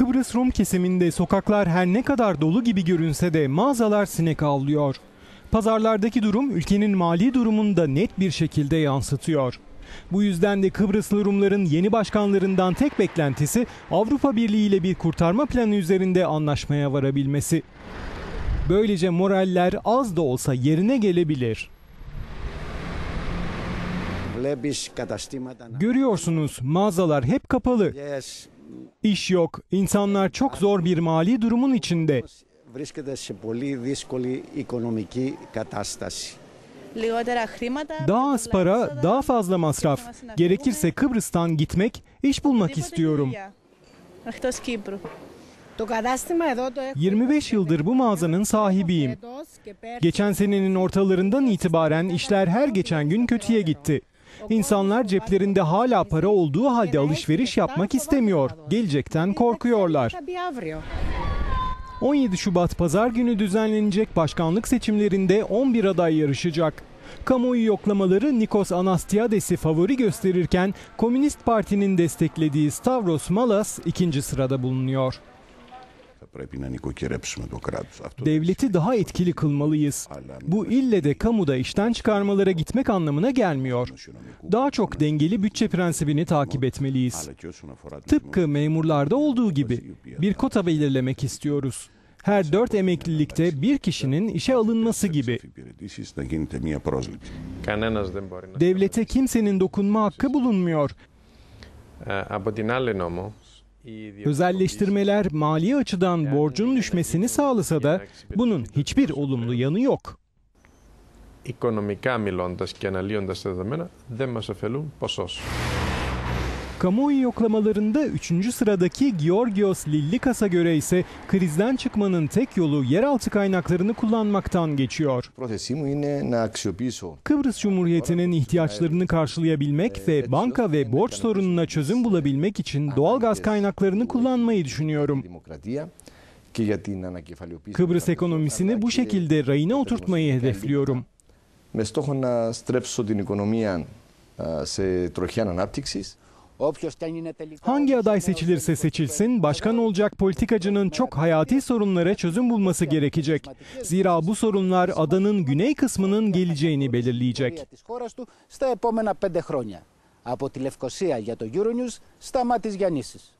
Kıbrıs Rum kesiminde sokaklar her ne kadar dolu gibi görünse de mağazalar sinek avlıyor. Pazarlardaki durum ülkenin mali durumunda net bir şekilde yansıtıyor. Bu yüzden de Kıbrıslı Rumların yeni başkanlarından tek beklentisi Avrupa Birliği ile bir kurtarma planı üzerinde anlaşmaya varabilmesi. Böylece moraller az da olsa yerine gelebilir. Görüyorsunuz mağazalar hep kapalı. İş yok, insanlar çok zor bir mali durumun içinde. Daha az para, daha fazla masraf. Gerekirse Kıbrıs'tan gitmek, iş bulmak istiyorum. 25 yıldır bu mağazanın sahibiyim. Geçen senenin ortalarından itibaren işler her geçen gün kötüye gitti. İnsanlar ceplerinde hala para olduğu halde alışveriş yapmak istemiyor. Gelecekten korkuyorlar. 17 Şubat pazar günü düzenlenecek başkanlık seçimlerinde 11 aday yarışacak. Kamuoyu yoklamaları Nikos Anastiades'i favori gösterirken Komünist Parti'nin desteklediği Stavros Malas ikinci sırada bulunuyor. Devleti daha etkili kılmalıyız. Bu ille de kamuda işten çıkarmalara gitmek anlamına gelmiyor. Daha çok dengeli bütçe prensibini takip etmeliyiz. Tıpkı memurlarda olduğu gibi bir kota belirlemek istiyoruz her dört emeklilikte bir kişinin işe alınması gibi. Devlete kimsenin dokunma hakkı bulunmuyor. Ε, από την άλλη όμως, η ιδιωτικοποίηση Özelleştirmeler mali açıdan borcun düşmesini sağlasa da bunun hiçbir olumlu yanı yok. οικονομικά μιλώντας και αναλύοντας τα δεδομένα δεν μας ωφελούν ποσός. Kamuoyu yoklamalarında 3. sıradaki Georgios Lillikas'a göre ise krizden çıkmanın tek yolu yeraltı kaynaklarını kullanmaktan geçiyor. πρόθεσή μου είναι να αξιοποιήσω Kıbrıs Cumhuriyeti'nin ihtiyaçlarını karşılayabilmek ve banka ve borç sorununa çözüm bulabilmek için doğalgaz kaynaklarını kullanmayı düşünüyorum. δημοκρατία και για την ανακεφαλαιοποίηση Kıbrıs των ekonomisini αλλά bu και şekilde rayına oturtmayı hedefliyorum. με στόχο να στρέψω την οικονομία α, σε τροχιά ανάπτυξης Όποιος και αν είναι τελικά... Hangi aday seçilirse seçilsin, başkan olacak politikacının çok hayati sorunlara çözüm bulması gerekecek. Zira bu sorunlar adanın güney kısmının geleceğini belirleyecek. της χώρας του στα επόμενα πέντε χρόνια. Από τη Λευκοσία για το Euronews, Σταμάτης Γιαννήσης.